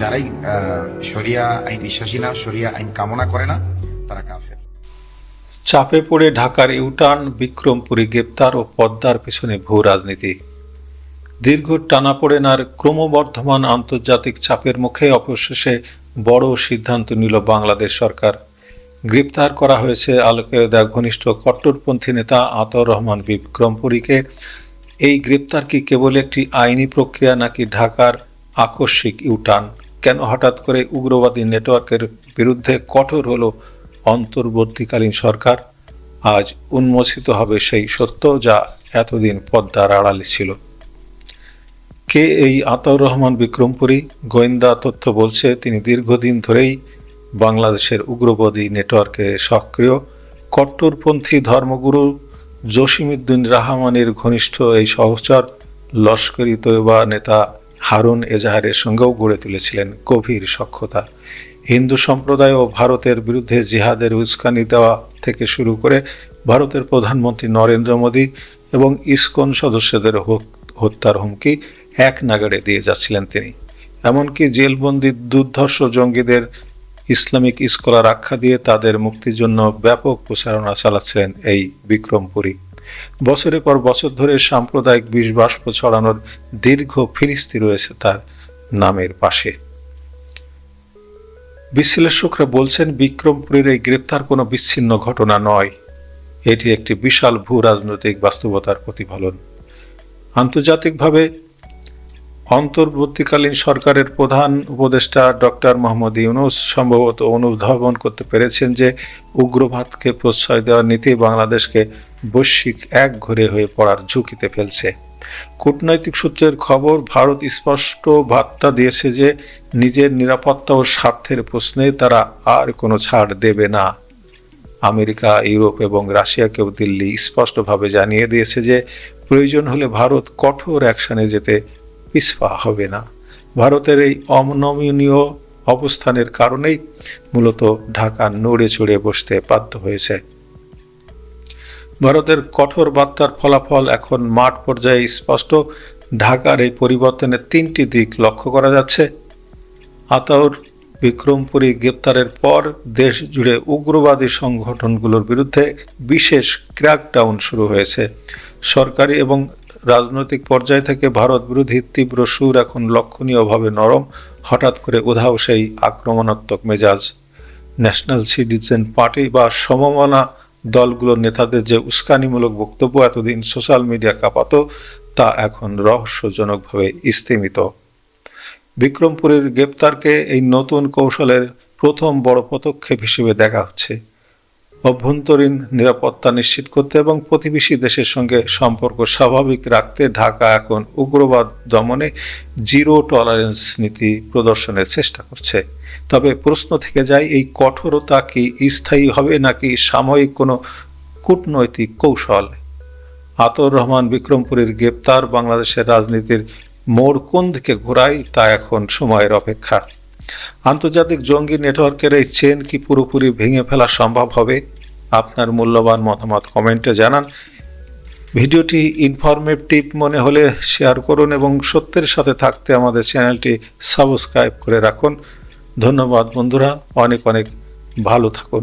যারাই শরিয়া আইন বিশ্বাসী না, শরিয়া আইন কামনা করে না, তারা কাফের। চাপে পড়ে ঢাকার ইউটার্ন বিক্রমপুরী গ্রেপ্তার ও পদ্মার পিছনে ভূ রাজনীতি। দীর্ঘ টানাপোড়েন আর ক্রমবর্ধমান আন্তর্জাতিক চাপের মুখে অবশেষে বড় সিদ্ধান্ত নিল বাংলাদেশ সরকার। গ্রেপ্তার করা হয়েছে আলোকেদা ঘনিষ্ঠ কট্টরপন্থী নেতা আতর রহমান বিক্রমপুরীকে। এই গ্রেপ্তার কি কেবল একটি আইনি প্রক্রিয়া নাকি ঢাকার আকস্মিক ইউটার্ন? কেন হঠাৎ করে উগ্রবাদী নেটওয়ার্কের বিরুদ্ধে কঠোর হলো অন্তর্বর্তীকালীন সরকার? আজ উন্মোচিত হবে সেই সত্য যা এতদিন পদ্মার আড়ালে ছিল। কে এই আতাউর রহমান বিক্রমপুরী? গোয়েন্দা তথ্য বলছে, তিনি দীর্ঘদিন ধরেই বাংলাদেশের উগ্রবাদী নেটওয়ার্কে সক্রিয়। কট্টরপন্থী ধর্মগুরু জসিমউদ্দিন রাহমানের ঘনিষ্ঠ এই সহচর লস্করি তৈবা নেতা হারুন এজাহারের সঙ্গেও গড়ে তুলেছিলেন গভীর সখ্যতা। হিন্দু সম্প্রদায় ও ভারতের বিরুদ্ধে জিহাদের উস্কানি দেওয়া থেকে শুরু করে ভারতের প্রধানমন্ত্রী নরেন্দ্র মোদী এবং ইসকন সদস্যদের হত্যার হুমকি এক নাগাড়ে দিয়ে যাচ্ছিলেন তিনি। এমনকি জেলবন্দি দুর্ধর্ষ জঙ্গিদের ইসলামিক স্কলার আখ্যা দিয়ে তাদের মুক্তির জন্য ব্যাপক প্রচারণা চালাচ্ছিলেন এই বিক্রমপুরী। বছরের পর বছর ধরে সাম্প্রদায়িক বিষ বাষ্প ছড়ানোর দীর্ঘ ফিরিস্তি রয়েছে তার নামের পাশে। বিশ্লেষকরা বলছেন, বিক্রমপুরীর এই গ্রেপ্তার কোনো বিচ্ছিন্ন ঘটনা নয়। এটি একটি বিশাল ভূ রাজনৈতিক বাস্তবতার প্রতিফলন। আন্তর্জাতিকভাবে অন্তর্বর্তীকালীন সরকারের প্রধান উপদেষ্টা ডক্টর মোহাম্মদ ইউনুস সম্ভবত অনুধাবন করতে পেরেছেন যে উগ্রবাদকে প্রশ্রয় দেওয়ার নীতি বাংলাদেশকে বৈশ্বিক এক ঘরে হয়ে পড়ার ঝুঁকিতে ফেলছে। কূটনৈতিক সূত্রের খবর, ভারত স্পষ্ট বার্তা দিয়েছে যে, নিজের নিরাপত্তা ও স্বার্থের প্রশ্নে তারা আর কোনো ছাড় দেবে না। আমেরিকা, ইউরোপ এবং রাশিয়াকেও দিল্লি স্পষ্টভাবে জানিয়ে দিয়েছে যে, প্রয়োজন হলে ভারত কঠোর অ্যাকশনে যেতে পিছপা হবে না। ভারতের এই অনমনীয় অবস্থানের কারণেই মূলত ঢাকা নড়ে চড়ে বসতে বাধ্য হয়েছে। ভারতের কঠোর বার্তার ফলাফল এখন মাঠ পর্যায়ে স্পষ্ট। ঢাকার এই পরিবর্তনের তিনটি দিক লক্ষ্য করা যাচ্ছে। আতাউর বিক্রমপুরী গ্রেপ্তারের পর দেশ জুড়ে উগ্রবাদী সংগঠনগুলোর বিরুদ্ধে বিশেষ ক্র্যাকডাউন শুরু হয়েছে। সরকারি এবং রাজনৈতিক পর্যায় থেকে ভারত বিরোধী তীব্র সুর এখন লক্ষণীয়ভাবে নরম। হঠাৎ করে উধাও সেই আক্রমণাত্মক মেজাজ। ন্যাশনাল সিটিজেন পার্টি বা সমমনা দলগুলোর নেতাদের যে উস্কানিমূলক বক্তব্য এতদিন সোশ্যাল মিডিয়া কাঁপাত, তা এখন রহস্যজনকভাবে স্থিমিত। বিক্রমপুরের গ্রেপ্তারকে এই নতুন কৌশলের প্রথম বড় পদক্ষেপ হিসেবে দেখা হচ্ছে। অভ্যন্তরীণ নিরাপত্তা নিশ্চিত করতে এবং প্রতিবেশী দেশের সঙ্গে সম্পর্ক স্বাভাবিক রাখতে ঢাকা এখন উগ্রবাদ দমনে জিরো টলারেন্স নীতি প্রদর্শনের চেষ্টা করছে। তবে প্রশ্ন থেকে যায়, এই কঠোরতা কি স্থায়ী হবে নাকি সাময়িক কোনো কূটনৈতিক কৌশল? আতর রহমান বিক্রমপুরীর গ্রেপ্তার বাংলাদেশের রাজনীতির মোড় কোন দিকে ঘোরায় তা এখন সময়ের অপেক্ষা। আন্তর্জাতিক জঙ্গি নেটওয়ার্কের এই চেন কি পুরোপুরি ভেঙে ফেলা সম্ভব হবে? আপনার মূল্যবান মতামত কমেন্টে জানান। ভিডিওটি ইনফরমেটিভ মনে হলে শেয়ার করুন এবং সত্যের সাথে থাকতে আমাদের চ্যানেলটি সাবস্ক্রাইব করে রাখুন। ধন্যবাদ বন্ধুরা, অনেক অনেক ভালো থাকুন।